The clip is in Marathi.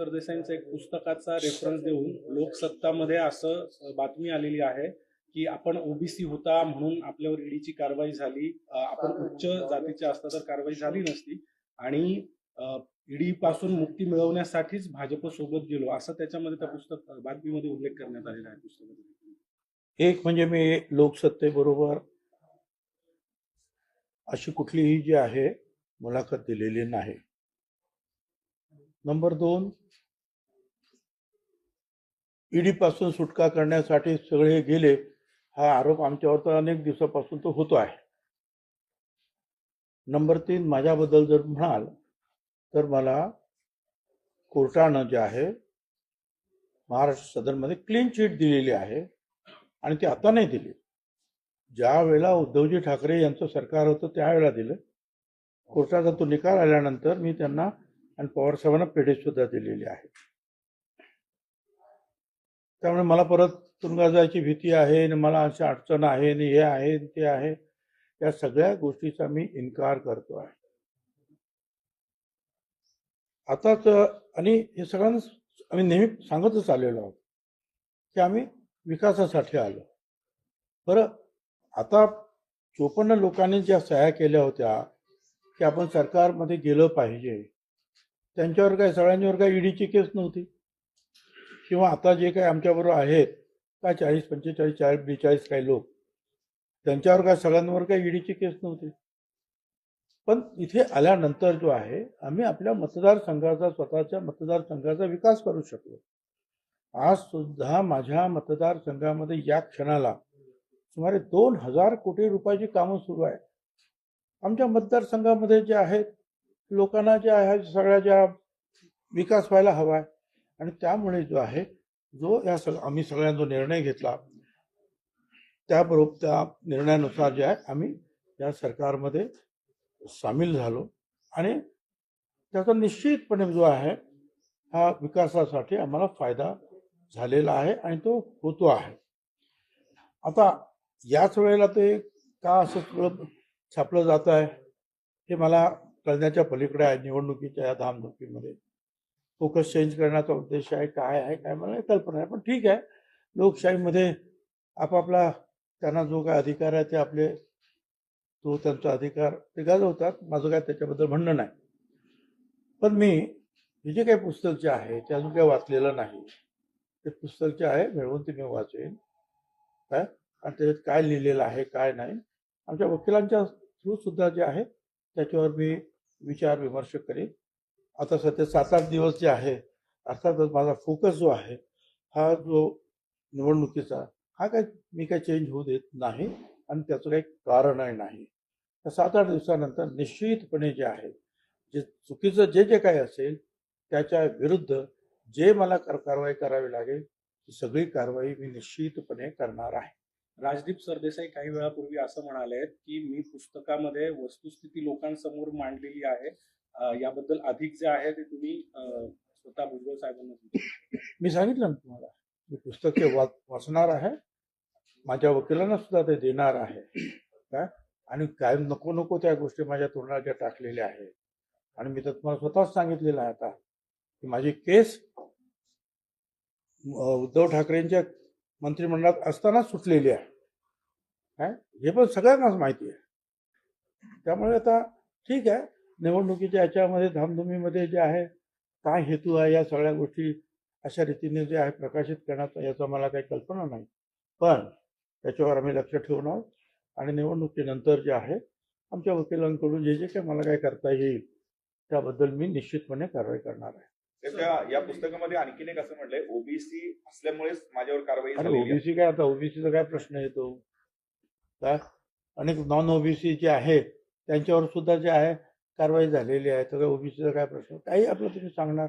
सरदेसाईंचं एक पुस्तकाचा रेफरन्स देऊन लोकसत्तामध्ये असं बातमी आलेली आहे की आपण ओबीसी होता म्हणून आपल्यावर ईडीची कारवाई झाली. आपण उच्च जातीचे असता तर कारवाई झाली नसती. आणि ईडी पासून मुक्ती मिळवण्यासाठीच भाजप सोबत गेलो असं त्याच्यामध्ये त्या पुस्तक बातमीमध्ये उल्लेख करण्यात आलेला आहे पुस्तकामध्ये. एक म्हणजे मी लोकसत्तेबरोबर अशी कुठलीही जी आहे मुलाखत दिलेली नाही. नंबर दोन ईडीपासून सुटका करण्यासाठी सगळे गेले हा आरोप आमच्यावर तर अनेक दिवसापासून तो होतो आहे. नंबर तीन माझ्याबद्दल जर म्हणाल तर मला कोर्टानं जे आहे महाराष्ट्र सदनमध्ये क्लीन चिट दिलेली आहे आणि ती आता नाही दिली. ज्या वेळेला उद्धवजी ठाकरे यांचं सरकार होतं त्यावेळेला दिलं. कोर्टाचा तो निकाल आल्यानंतर मी त्यांना आणि पवारसाहेबांना पेढेसुद्धा दिलेली आहे त्यामुळे मला परत तुरुंगात जायची भीती आहे आणि मला अशी अडचण आहे आणि हे आहे ते आहे. या सगळ्या गोष्टीचा मी इन्कार करतो आहे. आताच आणि हे सगळ्यांना आम्ही नेहमी सांगतच आलेलो आहोत की आम्ही विकासासाठी आलो. बरं आता चोपन्न लोकांनी ज्या सह्या केल्या होत्या की आपण सरकारमध्ये गेलं पाहिजे त्यांच्यावर काय सगळ्यांच्यावर काय ईडीची केस नव्हती? किंवा आता जे काही आमच्याबरोबर आहेत काय चाळीस पंचेचाळीस चाळीस बेचाळीस काही लोक त्यांच्यावर काय सगळ्यांवर काही ईडीची केस नव्हती. पण इथे आल्यानंतर जो आहे आम्ही आपल्या मतदारसंघाचा स्वतःच्या मतदारसंघाचा विकास करू शकलो. आज सुद्धा माझ्या मतदारसंघामध्ये या क्षणाला सुमारे दोन हजार कोटी रुपयाची कामं सुरू आहेत. आमच्या मतदारसंघामध्ये जे आहेत लोकांना जे आहे सगळ्या ज्या विकास व्हायला हवा आहे आणि त्यामुळे जो आहे जो या सग आम्ही सगळ्यांना जो निर्णय घेतला त्याबरोबर त्या निर्णयानुसार जे आहे आम्ही या सरकारमध्ये सामील झालो. आणि त्याचा निश्चितपणे जो आहे हा विकासासाठी आम्हाला फायदा झालेला आहे आणि तो होतो आहे. आता याच वेळेला ते का असं सगळं छापलं जात आहे हे मला कळण्याच्या पलीकडे आहे निवडणुकीच्या या धामधुकीमध्ये फोकस चेंज करण्याचा उद्देश आहे काय आहे काय मला कल्पना आहे. पण ठीक आहे. लोकशाहीमध्ये आपापला त्यांना जो काय अधिकार आहे ते आपले तो त्यांचा अधिकार ते गाजवतात माझं काय त्याच्याबद्दल म्हणणं नाही. पण मी हे जे काही पुस्तक जे आहे ते अजून काही वाचलेलं नाही. ते पुस्तक जे आहे मिळवून ते मी वाचेन. काय आणि त्याच्यात काय लिहिलेलं आहे काय नाही. आमच्या वकिलांच्या थ्रू सुद्धा जे आहे त्याच्यावर मी विचार विमर्श करेन. आता सध्या सात आठ दिवस जे आहे अर्थातच माझा फोकस जो आहे हा जो निवडणुकीचा हा काय मी काय चेंज होऊ देत नाही आणि त्याचं काही कारणही नाही. तर सात आठ दिवसानंतर निश्चितपणे जे आहे जे चुकीचं जे जे काही असेल त्याच्या विरुद्ध जे मला कर कारवाई करावी लागेल ती सगळी कारवाई मी निश्चितपणे करणार आहे. राजदीप सरदेसाई काही वेळापूर्वी असं म्हणाले की मी पुस्तकामध्ये वस्तुस्थिती लोकांसमोर मांडलेली आहे. याबद्दल अधिक जे आहे ते तुम्ही स्वतः भुजबळ साहेबांना मी सांगितलं ना तुम्हाला मी पुस्तक हे वाचणार आहे. माझ्या वकिलांना सुद्धा ते देणार आहे. काय? आणि काय नको नको त्या गोष्टी माझ्या तोंडाच्या टाकलेल्या आहेत. आणि मी तर तुम्हाला स्वतःच सांगितलेलं आहे आता की माझी केस उद्धव ठाकरेंच्या मंत्रिमंडळात असताना सुटलेली आहे. काय? हे पण सगळ्यांनाच माहिती आहे. त्यामुळे आता ठीक आहे निवडणुकीच्या याच्यामध्ये धामधुमीमध्ये जे आहे काय हेतू आहे या सगळ्या गोष्टी अशा रीतीने जे आहे प्रकाशित करण्याचा याचा मला काही कल्पना नाही. पण त्याच्यावर आम्ही लक्ष ठेवून आहोत आणि निवडणुकीनंतर जे आहे आमच्या वकिलांकडून जे जे काही मला काय करता येईल त्याबद्दल मी निश्चितपणे कारवाई करणार आहे. त्याच्या या पुस्तकामध्ये आणखीन एक असं म्हटलंय ओबीसी असल्यामुळेच माझ्यावर कारवाई आहे. ओबीसी काय आता? ओबीसीचा काय प्रश्न येतो काय अनेक नॉन ओबीसी जे आहे त्यांच्यावर सुद्धा जे आहे कारवाई झालेली आहे. तर ओबीसीचा काय प्रश्न? काही आपलं तुम्ही सांगणार.